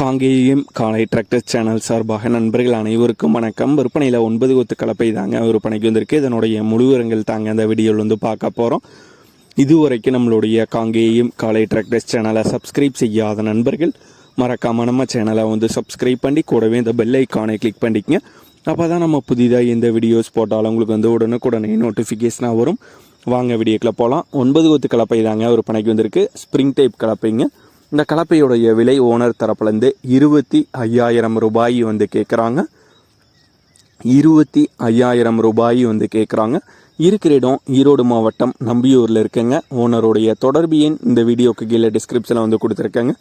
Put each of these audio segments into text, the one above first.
காங்கேயம் காலை tractor channel சார்பாக நண்பர்கள் அனைவருக்கும் வணக்கம். விற்பனையில் ஒன்பது கொத்து கலப்பை தாங்க விற்பனைக்கு வந்திருக்கு. இதனுடைய முழுவரங்கள் தாங்க அந்த வீடியோவில் வந்து பார்க்க போகிறோம் இதுவரைக்கும் நம்மளுடைய காங்கேயம் காலை டிராக்டர்ஸ் சேனலை சப்ஸ்கிரைப் செய்யாத நண்பர்கள் மறக்காம நம்ம சேனலை வந்து சப்ஸ்கிரைப் பண்ணி கூடவே இந்த பெல் ஐக்கானை கிளிக் பண்ணிக்கங்க. அப்போ தான் நம்ம புதிதாக எந்த வீடியோஸ் போட்டாலும் உங்களுக்கு வந்து உடனுக்குடனே நோட்டிஃபிகேஷனாக வரும். வாங்க வீடியோக்கில் போகலாம் ஒன்பது கொத்து கலப்பை தாங்க விற்பனைக்கு வந்திருக்கு. ஸ்ப்ரிங் டைப் கலப்பைங்க. இந்த கலப்பையுடைய விலை ஓனர் தரப்புலேருந்து இருபத்தி ஐயாயிரம் ரூபாய் வந்து கேட்குறாங்க இருபத்தி ஐயாயிரம் ரூபாய் வந்து கேட்குறாங்க இருக்கிற இடம் ஈரோடு மாவட்டம் நம்பியூரில் இருக்குங்க. ஓனருடைய தொடர்பு எண் இந்த வீடியோக்கு கீழே டிஸ்கிரிப்ஷனில் வந்து கொடுத்துருக்கேங்க.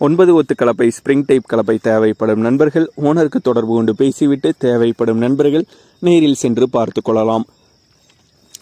ஒன்பது ஒத்து கலப்பை ஸ்ப்ரிங் டைப் கலப்பை தேவைப்படும் நண்பர்கள் ஓனருக்கு தொடர்பு கொண்டு பேசிவிட்டு தேவைப்படும் நண்பர்கள் நேரில் சென்று பார்த்து கொள்ளலாம்.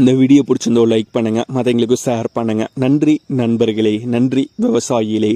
இந்த வீடியோ பிடிச்சிருந்தோ லைக் பண்ணுங்கள் மற்றவங்களுக்கும் ஷேர் பண்ணுங்கள் நன்றி நண்பர்களே. நன்றி விவசாயிகளே.